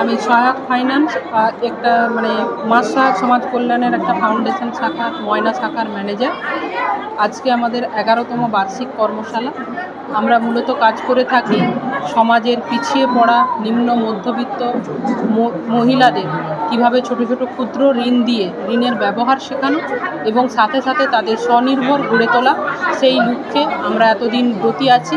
আমি সহায়ক ফাইন্যান্স একটা মানে মাস সহায়ক সমাজ কল্যাণের একটা ফাউন্ডেশন শাখা, ময়না শাখার ম্যানেজার। আজকে আমাদের এগারোতম বার্ষিক কর্মশালা। আমরা মূলত কাজ করে থাকি সমাজের পিছিয়ে পড়া নিম্ন মধ্যবিত্ত মহিলাদের। কীভাবে ছোট ছোট ক্ষুদ্র ঋণ দিয়ে ঋণের ব্যবহার শেখানো এবং সাথে সাথে তাদের স্বনির্ভর গড়ে তোলা, সেই লক্ষ্যে আমরা এতদিন ব্রতী আছি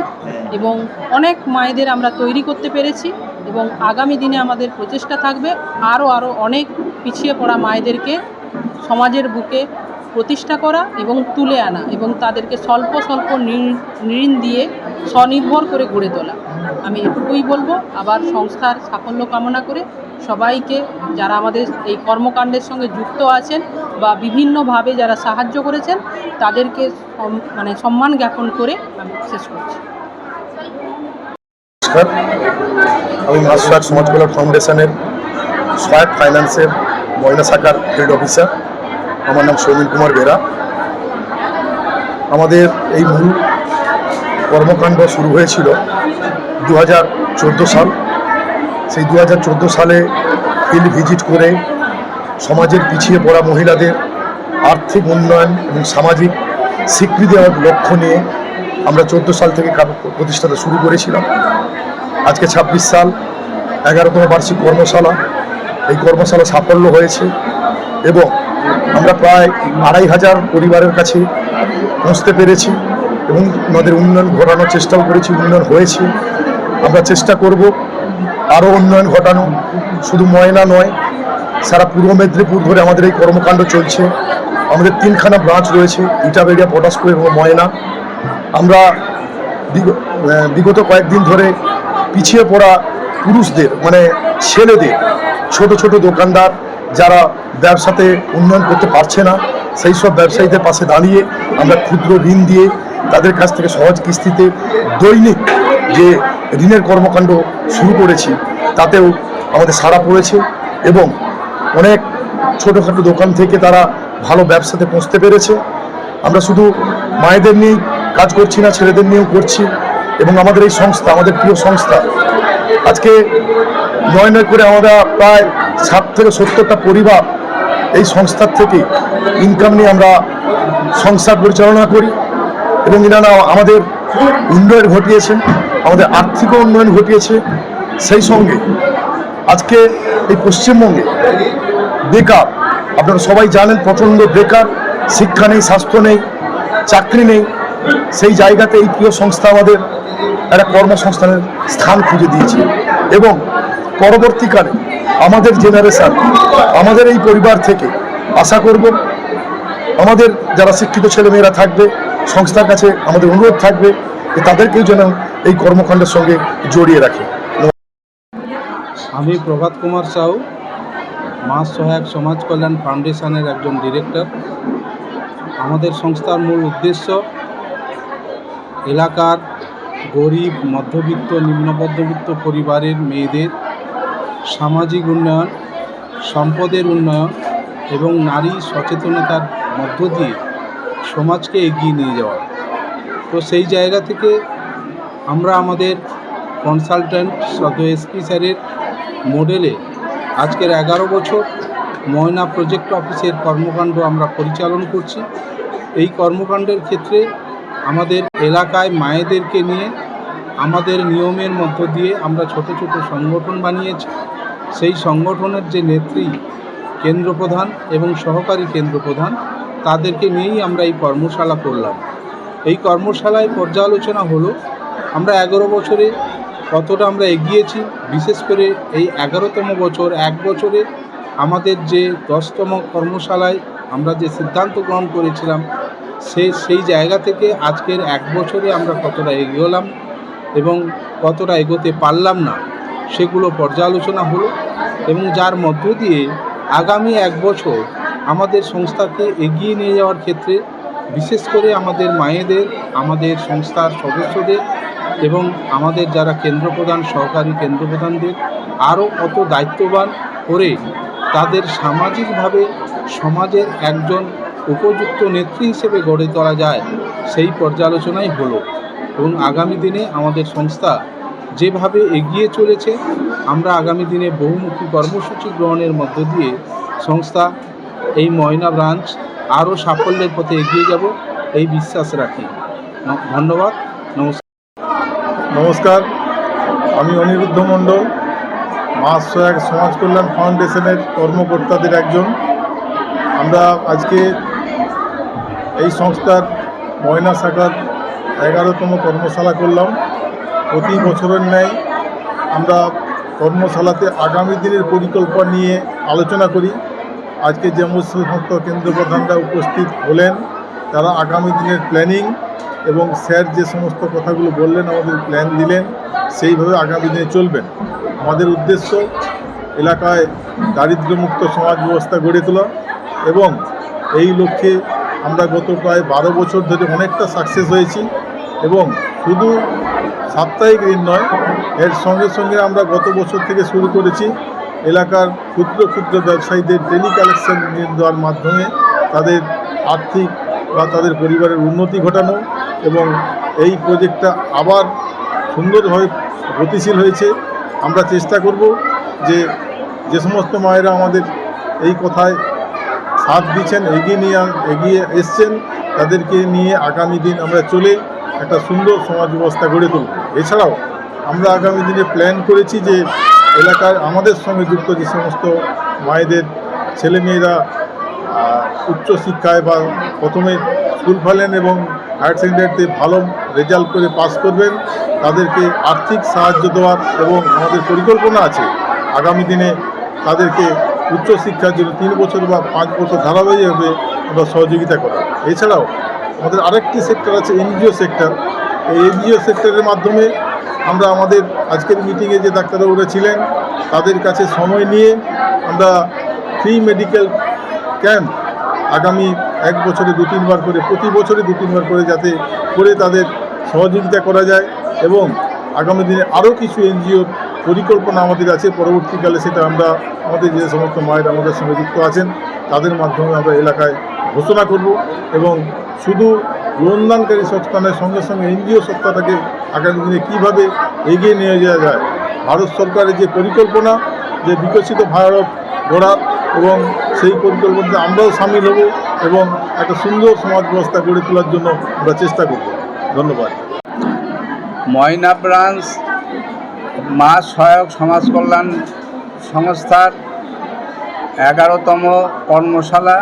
এবং অনেক মায়েদের আমরা তৈরি করতে পেরেছি। এবং আগামী দিনে আমাদের প্রচেষ্টা থাকবে আরও আরও অনেক পিছিয়ে পড়া মায়েদেরকে সমাজের বুকে প্রতিষ্ঠা করা এবং তুলে আনা এবং তাদেরকে স্বল্প স্বল্প ঋণ- দিয়ে স্বনির্ভর করে গড়ে তোলা। আমি এটুকুই বলব, আবার সংস্থার সাফল্য কামনা করে সবাইকে যারা আমাদের এই কর্মকাণ্ডের সঙ্গে যুক্ত আছেন বা বিভিন্নভাবে যারা সাহায্য করেছেন, তাদেরকে মানে সম্মান জ্ঞাপন করে আমি শেষ করছি। নমস্কার। আমি মাস সহায়ক সমাজ কল্যাণ ফাউন্ডেশনের সহায়ক ফাইন্যান্সের ময়না শাখার ফিল্ড অফিসার আমার নাম সৌমিন কুমার বেরা। আমাদের এই মূল কর্মকাণ্ড শুরু হয়েছিল দু হাজার চোদ্দ সাল। সেই দু হাজার চোদ্দ সালে ফিল্ড ভিজিট করে সমাজের পিছিয়ে পড়া মহিলাদের আর্থিক উন্নয়ন এবং সামাজিক স্বীকৃতি দেওয়ার লক্ষ্য নিয়ে আমরা চোদ্দ সাল থেকে প্রতিষ্ঠাতা শুরু করেছিলাম। আজকে ছাব্বিশ সাল, এগারোতম বার্ষিক কর্মশালা। এই কর্মশালা সাফল্য হয়েছে এবং আমরা প্রায় আড়াই হাজার পরিবারের কাছে পৌঁছতে পেরেছি এবং আমাদের উন্নয়ন ঘটানোর চেষ্টাও করেছি, উন্নয়ন হয়েছে। আমরা চেষ্টা করব আরও উন্নয়ন ঘটানো। শুধু ময়না নয়, সারা পূর্ব মেদিনীপুর ধরে আমাদের এই কর্মকাণ্ড চলছে। আমাদের তিনখানা ব্রাঞ্চ রয়েছে, ইটাবেড়িয়া, পটাশপুর এবং ময়না। আমরা বিগ- বিগত কয়েকদিন ধরে পিছিয়ে পড়া পুরুষদের মানে ছেলেদের, ছোট ছোট দোকানদার যারা ব্যবসাতে উন্নয়ন করতে পারছে না, সেই সব ব্যবসায়ীদের পাশে দাঁড়িয়ে আমরা ক্ষুদ্র ঋণ দিয়ে তাদের কাছ থেকে সহজ কিস্তিতে দৈনিক যে ঋণের কর্মকাণ্ড শুরু করেছি, তাতেও আমাদের সাড়া পড়েছে এবং অনেক ছোটোখাটো দোকান থেকে তারা ভালো ব্যবসাতে পৌঁছতে পেরেছে। আমরা শুধু মায়েদের নিয়েই কাজ করছি না, ছেলেদের নিয়েও করছি। এবং আমাদের এই সংস্থা, আমাদের প্রিয় সংস্থা। আজকে নয় নয় করে আমরা প্রায় ষাট থেকে সত্তরটা পরিবার এই সংস্থার থেকে ইনকাম নিয়ে আমরা সংসার পরিচালনা করি এবং এনারা আমাদের উন্নয়ন ঘটিয়েছেন, আমাদের আর্থিক উন্নয়ন ঘটিয়েছে। সেই সঙ্গে আজকে এই পশ্চিমবঙ্গে বেকার, আপনারা সবাই জানেন প্রচণ্ড বেকার, শিক্ষা নেই, স্বাস্থ্য নেই, চাকরি নেই সেই জায়গাতে এই প্রিয় সংস্থা আমাদের একটা কর্মসংস্থানের স্থান খুঁজে দিয়েছে। এবং পরবর্তীকালে আমাদের জেনারেশান আমাদের এই পরিবার থেকে আশা করব আমাদের যারা শিক্ষিত ছেলেমেয়েরা থাকবে, সংস্থার কাছে আমাদের অনুরোধ থাকবে যে তাদেরকেও যেন এই কর্মকাণ্ডের সঙ্গে জড়িয়ে রাখে। আমি প্রভাত কুমার সাউ মা সহায়ক সমাজ কল্যাণ ফাউন্ডেশনের একজন ডিরেক্টর আমাদের সংস্থার মূল উদ্দেশ্য এলাকার গরিব, মধ্যবিত্ত নিম্ন মধ্যবিত্ত পরিবারের মেয়েদের সামাজিক উন্নয়ন, সম্পদের উন্নয়ন এবং নারী সচেতনতার মধ্য দিয়ে সমাজকে এগিয়ে নিয়ে যাওয়া। তো সেই জায়গা থেকে আমরা আমাদের কনসালট্যান্ট সদ্য এসপি স্যারের মডেলে আজকের এগারো বছর ময়না প্রজেক্ট অফিসের কর্মকাণ্ড আমরা পরিচালন করছি। এই কর্মকাণ্ডের ক্ষেত্রে আমাদের এলাকায় মায়েদেরকে নিয়ে, আমাদের নিয়মের মধ্য দিয়ে আমরা ছোট ছোট সংগঠন বানিয়েছি। সেই সংগঠনের যে নেত্রী, কেন্দ্র প্রধান এবং সহকারী কেন্দ্র প্রধান, তাদেরকে নিয়েই আমরা এই কর্মশালা করলাম। এই কর্মশালায় পর্যালোচনা হলো, আমরা এগারো বছরে কতটা আমরা এগিয়েছি, বিশেষ করে এই এগারোতম বছর, এক বছরে আমাদের যে দশতম কর্মশালায় আমরা যে সিদ্ধান্ত গ্রহণ করেছিলাম সে, সেই জায়গা থেকে আজকের এক বছরে আমরা কতটা এগোলাম এবং কতটা এগোতে পারলাম না, সেগুলো পর্যালোচনা হলো এবং যার মধ্য দিয়ে আগামী এক বছর আমাদের সংস্থাকে এগিয়ে নিয়ে যাওয়ার ক্ষেত্রে বিশেষ করে আমাদের মায়েদের, আমাদের সংস্থার সদস্যদের এবং আমাদের যারা কেন্দ্রপ্রধান, সহকারী কেন্দ্রপ্রধানদের আরও কত দায়িত্ববান করে তাদের সামাজিকভাবে সমাজের একজন উপযুক্ত নেত্রী হিসেবে গড়ে তোলা যায়, সেই পর্যালোচনাই হলো। এবং আগামী দিনে আমাদের সংস্থা যেভাবে এগিয়ে চলেছে, আমরা আগামী দিনে বহুমুখী কর্মসূচি গ্রহণের মধ্য দিয়ে সংস্থা এই ময়না ব্রাঞ্চ আরও সাফল্যের পথে এগিয়ে যাব, এই বিশ্বাস রাখি। ধন্যবাদ, নমস্কার। নমস্কার, আমি অনিরুদ্ধ মণ্ডল, মা সহায়ক সমাজ কল্যাণ ফাউন্ডেশনের কর্মকর্তাদের একজন। আমরা আজকে এই সংস্থার ময়না শাখার এগারোতম কর্মশালা করলাম। প্রতি বছরের ন্যায় আমরা কর্মশালাতে আগামী দিনের পরিকল্পনা নিয়ে আলোচনা করি। আজকে যে সমস্ত কেন্দ্র প্রধানরা উপস্থিত হলেন, তারা আগামী দিনের প্ল্যানিং এবং স্যার যে সমস্ত কথাগুলো বললেন, আমাদের প্ল্যান দিলেন, সেইভাবে আগামী দিনে চলবেন। আমাদের উদ্দেশ্য এলাকায় দারিদ্র্যমুক্ত সমাজ ব্যবস্থা গড়ে তোলা এবং এই লক্ষ্যে আমরা গত প্রায় বারো বছর ধরে অনেকটা সাকসেস হয়েছি এবং শুধু সাপ্তাহিক ঋণ নয়, এর সঙ্গে সঙ্গে আমরা গত বছর থেকে শুরু করেছি এলাকার ক্ষুদ্র ক্ষুদ্র ব্যবসায়ীদের ডেলি কালেকশন ঋণ দেওয়ার মাধ্যমে তাদের আর্থিক বা তাদের পরিবারের উন্নতি ঘটানো এবং এই প্রজেক্টটা আবার সুন্দরভাবে গতিশীল হয়েছে। আমরা চেষ্টা করব যে যে সমস্ত মায়েরা আমাদের এই কথায় সাথ দিচ্ছেন, এগিয়ে নিয়ে এগিয়ে এসছেন। তাদেরকে নিয়ে আগামী দিন আমরা চলে একটা সুন্দর সমাজ ব্যবস্থা গড়ে তুলব। এছাড়াও আমরা আগামী দিনে প্ল্যান করেছি যে এলাকার আমাদের সঙ্গে যুক্ত যে সমস্ত মায়েদের, ছেলেমেয়েরা উচ্চশিক্ষায় বা প্রথমে স্কুল ফেলেন এবং হায়ার সেকেন্ডারিতে ভালো রেজাল্ট করে পাস করবেন, তাদেরকে আর্থিক সাহায্য দেওয়ার এবং আমাদের পরিকল্পনা আছে। আগামী দিনে তাদেরকে উচ্চশিক্ষার জন্য তিন বছর বা পাঁচ বছর ধারাবাহিকভাবে আমরা সহযোগিতা করা। এছাড়াও আমাদের আরেকটি সেক্টর আছে এনজিও সেক্টর। এই এনজিও সেক্টরের মাধ্যমে আমরা আমাদের আজকের মিটিংয়ে যে ডাক্তারবাবুরা ছিলেন, তাদের কাছে সময় নিয়ে আমরা ফ্রি মেডিকেল ক্যাম্প আগামী এক বছরে দু তিনবার করে, প্রতি বছরে দু তিনবার করে যাতে করে তাদের সহযোগিতা করা যায় এবং আগামী দিনে আরও কিছু এনজিও পরিকল্পনা আমাদের আছে। পরবর্তীকালে সেটা আমরা আমাদের যে সমস্ত মায়ের আমাদের সঙ্গে যুক্ত আছেন, তাদের মাধ্যমে আমরা এলাকায় ঘোষণা করব এবং শুধু লোনদানকারী সংস্থানের সঙ্গে সঙ্গে এনজিও সত্তাটাকে আগামী দিনে কীভাবে এগিয়ে নিয়ে যাওয়া যায়, ভারত সরকারের যে পরিকল্পনা, যে বিকশিত ভারত গড়ার এবং সেই পরিকল্পনাতে আমরাও সামিল হব এবং একটা সুন্দর সমাজ ব্যবস্থা গড়ে তোলার জন্য আমরা চেষ্টা করব। ধন্যবাদ। ময়না ব্রাঞ্চ মা সহায়ক সমাজ কল্যাণ সংস্থার এগারোতম কর্মশালা।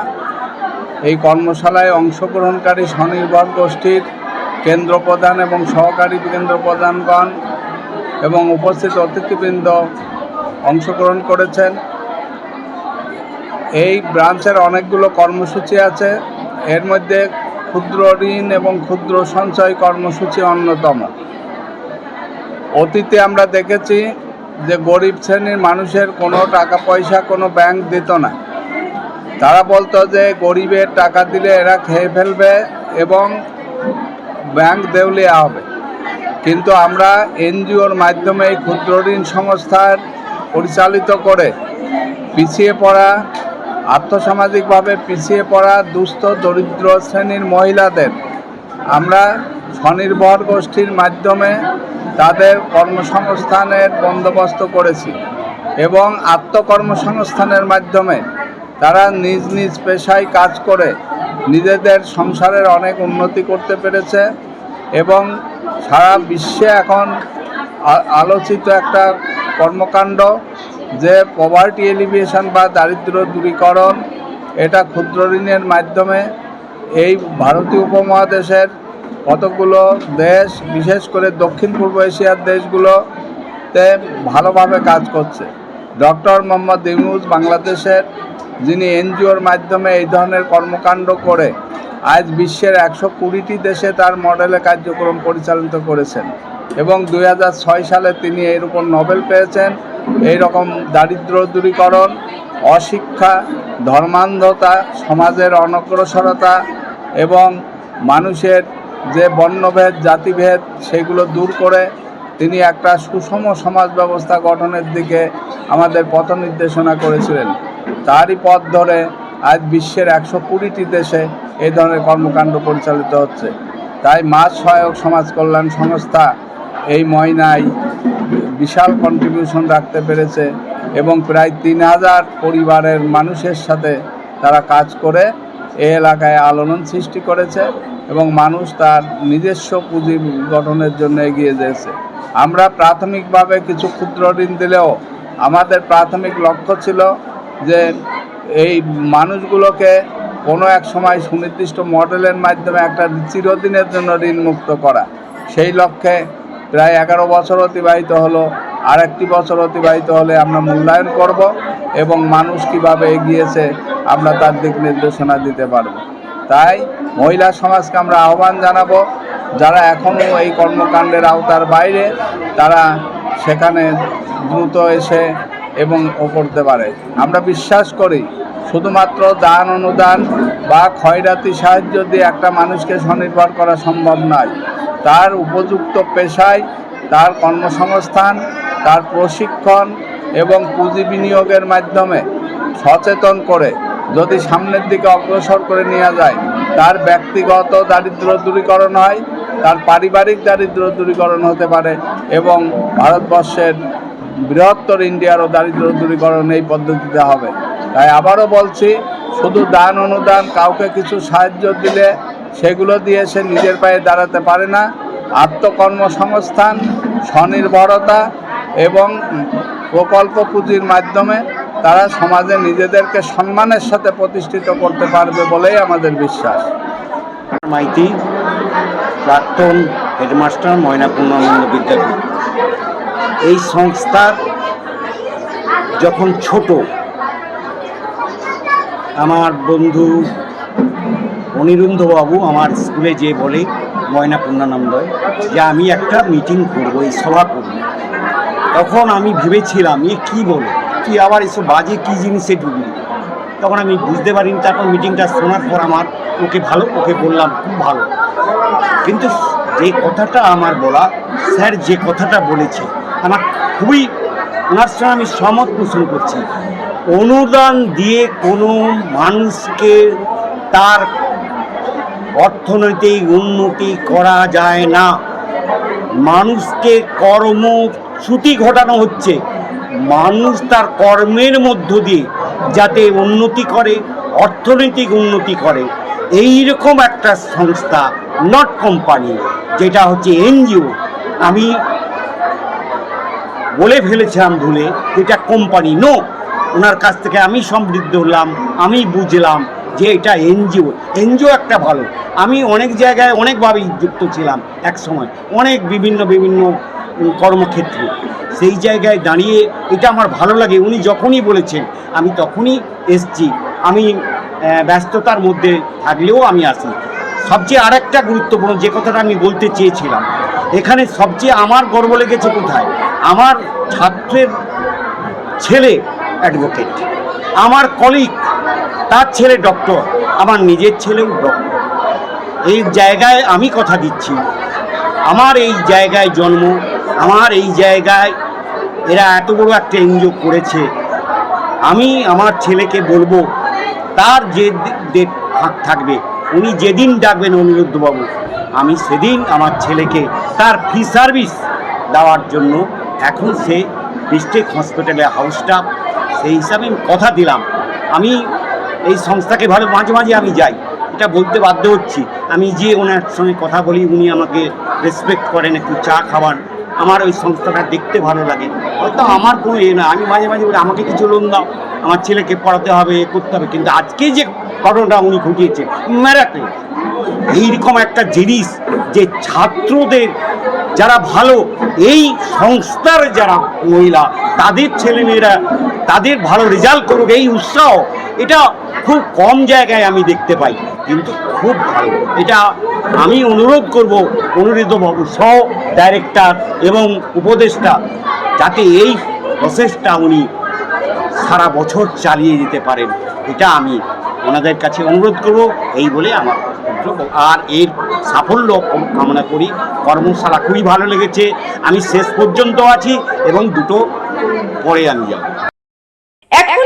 এই কর্মশালায় অংশগ্রহণকারী স্বনির্ভর গোষ্ঠীর কেন্দ্র প্রধান এবং সহকারী কেন্দ্র প্রধানগণ এবং উপস্থিত অতিথিবৃন্দ অংশগ্রহণ করেছেন। এই ব্রাঞ্চের অনেকগুলো কর্মসূচি আছে। এর মধ্যে ক্ষুদ্র ঋণ এবং ক্ষুদ্র সঞ্চয় কর্মসূচি অন্যতম। অতীতে আমরা দেখেছি যে গরিব শ্রেণির মানুষের কোনো টাকা পয়সা কোনো ব্যাংক দিত না। তারা বলতো যে গরিবের টাকা দিলে এরা খেয়ে ফেলবে এবং ব্যাংক দেউলিয়া হবে। কিন্তু আমরা এনজিওর মাধ্যমে এই ক্ষুদ্র ঋণ সংস্থার পরিচালিত করে পিছিয়ে পড়া, আর্থসামাজিকভাবে পিছিয়ে পড়া দুস্থ, দরিদ্র শ্রেণির মহিলাদের আমরা স্বনির্ভর গোষ্ঠীর মাধ্যমে তাদের কর্মসংস্থানের বন্দোবস্ত করেছি এবং আত্মকর্মসংস্থানের মাধ্যমে তারা নিজ নিজ পেশায় কাজ করে নিজেদের সংসারের অনেক উন্নতি করতে পেরেছে এবং সারা বিশ্বে এখন আলোচিত একটা কর্মকাণ্ড যে পভার্টি এলিভিয়েশন বা দারিদ্র দূরীকরণ, এটা ক্ষুদ্র ঋণের মাধ্যমে এই ভারতীয় উপমহাদেশের কতগুলো দেশ, বিশেষ করে দক্ষিণ পূর্ব এশিয়ার দেশগুলোতে ভালোভাবে কাজ করছে। ডক্টর মোহাম্মদ ইউনুস বাংলাদেশের, যিনি এনজিওর মাধ্যমে এই ধরনের কর্মকাণ্ড করে আজ বিশ্বের একশো কুড়িটি দেশে তার মডেলে কার্যক্রম পরিচালিত করেছেন এবং দু হাজার ছয় সালে তিনি এর উপর নোবেল পেয়েছেন। এই রকম দারিদ্র দূরীকরণ, অশিক্ষা, ধর্মান্ধতা, সমাজের অনগ্রসরতা এবং মানুষের যে বর্ণভেদ, জাতিভেদ সেগুলো দূর করে তিনি একটা সুষম সমাজ ব্যবস্থা গঠনের দিকে আমাদের পথ নির্দেশনা করেছিলেন। তারই পথ ধরে আজ বিশ্বের একশো কুড়িটি দেশে এই ধরনের কর্মকাণ্ড পরিচালিত হচ্ছে। তাই মাছ সহায়ক সমাজ কল্যাণ সংস্থা এই ময়নায় বিশাল কন্ট্রিবিউশন রাখতে পেরেছে এবং প্রায় তিন হাজার পরিবারের মানুষের সাথে তারা কাজ করে এই এলাকায় আলোড়ন সৃষ্টি করেছে। এবং মানুষ তার নিজস্ব পুঁজি গঠনের জন্য এগিয়ে যেছে আমরা প্রাথমিকভাবে কিছু ক্ষুদ্র ঋণ দিলেও আমাদের প্রাথমিক লক্ষ্য ছিল যে এই মানুষগুলোকে কোনো এক সময় সুনির্দিষ্ট মডেলের মাধ্যমে একটা চিরদিনের জন্য ঋণ মুক্ত করা। সেই লক্ষ্যে প্রায় এগারো বছর অতিবাহিত হলো। আর একটি বছর অতিবাহিত হলে আমরা মূল্যায়ন করব এবং মানুষ কীভাবে এগিয়েছে আমরা তার দিক নির্দেশনা দিতে পারব। তাই মহিলা সমাজকে আমরা আহ্বান জানাব, যারা এখনও এই কর্মকাণ্ডের আওতার বাইরে, তারা সেখানে দ্রুত এসে এবং ও করতে পারে। আমরা বিশ্বাস করি, শুধুমাত্র দান, অনুদান বা ক্ষয়রাতি সাহায্য দিয়ে একটা মানুষকে স্বনির্ভর করা সম্ভব নয়। তার উপযুক্ত পেশায়, তার কর্মসংস্থান, তার প্রশিক্ষণ এবং পুঁজি বিনিয়োগের মাধ্যমে সচেতন করে যদি সামনের দিকে অগ্রসর করে নেওয়া যায়, তার ব্যক্তিগত দারিদ্র দূরীকরণ হয়, তার পারিবারিক দারিদ্র দূরীকরণ হতে পারে এবং ভারতবর্ষের বৃহত্তর ইন্ডিয়ারও দারিদ্র দূরীকরণ এই পদ্ধতিতে হবে। তাই আবারও বলছি, শুধু দান, অনুদান, কাউকে কিছু সাহায্য দিলে সেগুলো দিয়ে সে নিজের পায়ে দাঁড়াতে পারে না। আত্মকর্মসংস্থান, স্বনির্ভরতা এবং প্রকল্প পুঁজির মাধ্যমে তারা সমাজে নিজেদেরকে সম্মানের সাথে প্রতিষ্ঠিত করতে পারবে বলেই আমাদের বিশ্বাস। মাইতি, প্রাক্তন হেডমাস্টার ময়নাপূর্ণানন্দ বিদ্যাপীঠ। এই সংস্থার যখন ছোট, আমার বন্ধু অনিরুদ্ধবাবু আমার স্কুলে যে বলে ময়না পূর্ণানন্দয় যে আমি একটা মিটিং করব, এই সভা করব। তখন আমি ভেবেছিলাম, এ কী বলে? তুই আবার এসব বাজে কী জিনিসে ঢুকলি? তখন আমি বুঝতে পারিনি, তারপর মিটিংটা শোনার পর আমার ওকে ভালো, ওকে বললাম, খুব ভালো। কিন্তু যে কথাটা আমার বলা, স্যার যে কথাটা বলেছে, আমার খুবই, ওনার সঙ্গে আমি সহমত পোষণ করছি। অনুদান দিয়ে কোনো মানুষকে তার অর্থনৈতিক উন্নতি করা যায় না। মানুষকে কর্মচ্যুতি ঘটানো হচ্ছে। মানুষ তার কর্মের মধ্য দিয়ে যাতে উন্নতি করে, অর্থনৈতিক উন্নতি করে। এই রকম একটা সংস্থা নট কোম্পানি যেটা হচ্ছে এনজিও। আমি বলে ফেলেছিলাম ভুলে, এটা কোম্পানি নো ওনার কাছ থেকে আমি সমৃদ্ধ হলাম, আমি বুঝলাম যে এটা এনজিও। এনজিও একটা ভালো। আমি অনেক জায়গায় অনেকভাবেই যুক্ত ছিলাম এক সময় অনেক বিভিন্ন বিভিন্ন কর্মক্ষেত্রে। সেই জায়গায় দাঁড়িয়ে এটা আমার ভালো লাগে। উনি যখনই বলেছেন, আমি তখনই এসছি। আমি ব্যস্ততার মধ্যে থাকলেও আমি আসি। সবচেয়ে আরেকটা গুরুত্বপূর্ণ যে কথাটা আমি বলতে চেয়েছিলাম, এখানে সবচেয়ে আমার গর্ব লেগেছে কোথায়? আমার ছাত্রের ছেলে অ্যাডভোকেট আমার কলিগ তার ছেলে ডক্টর আমার নিজের ছেলেও ডক্টর এই জায়গায় আমি কথা দিচ্ছি। আমার এই জায়গায় জন্ম, আমার এই জায়গায় এরা এত বড় একটা এনজিও করেছে। আমি আমার ছেলেকে বলব, তার যে ডেট থাকবে, উনি যেদিন ডাকবেন অনিরুদ্ধবাবু, আমি সেদিন আমার ছেলেকে তার ফ্রি সার্ভিস দেওয়ার জন্য এখন সে ডিস্ট্রিক্ট হসপিটালে হাউস স্টাফ সেই হিসাবে কথা দিলাম। আমি এই সংস্থাকে ভালো, মাঝে মাঝে আমি যাই, এটা বলতে বাধ্য হচ্ছি। আমি যে ওনার সঙ্গে কথা বলি, উনি আমাকে রেসপেক্ট করেন, একটু চা খাওয়ান। আমার ওই সংস্থাটা দেখতে ভালো লাগে। হয়তো আমার কোনো এ না আমি মাঝে মাঝে বলি, আমাকে কিছু লোন দাও। আমার ছেলেকে পড়াতে হবে করতে হবে। কিন্তু আজকে যে ঘটনাটা উনি ঘটিয়েছেন ম্যারাক্লিস এইরকম একটা জিনিস যে ছাত্রদের যারা ভালো, এই সংস্থার যারা মহিলা, তাদের ছেলেমেয়েরা তাদের ভালো রেজাল্ট করুক, এই উৎসাহ, এটা খুব কম জায়গায় আমি দেখতে পাই। কিন্তু খুব ভালো। এটা আমি অনুরোধ করব অনুরোধবাবু সহ ডাইরেক্টর এবং উপদেষ্টা, যাতে এই প্রসেসটা উনি সারা বছর চালিয়ে যেতে পারেন, এটা আমি ওনাদের কাছে অনুরোধ করব, এই বলে আমার আর এর সাফল্য কামনা করি, কর্মশালা খুবই ভালো লেগেছে, আমি শেষ পর্যন্ত আছি এবং দুটো পরে আমি যাব।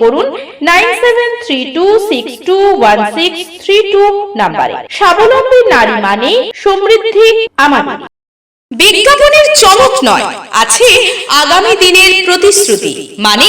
করুন nine seven three two six two one six three two নাম্বারে। স্বাবলম্বী নারী মানে সমৃদ্ধি আমাদের বিজ্ঞাপনের চমক নয়, আছে আগামী দিনের প্রতিশ্রুতি মানে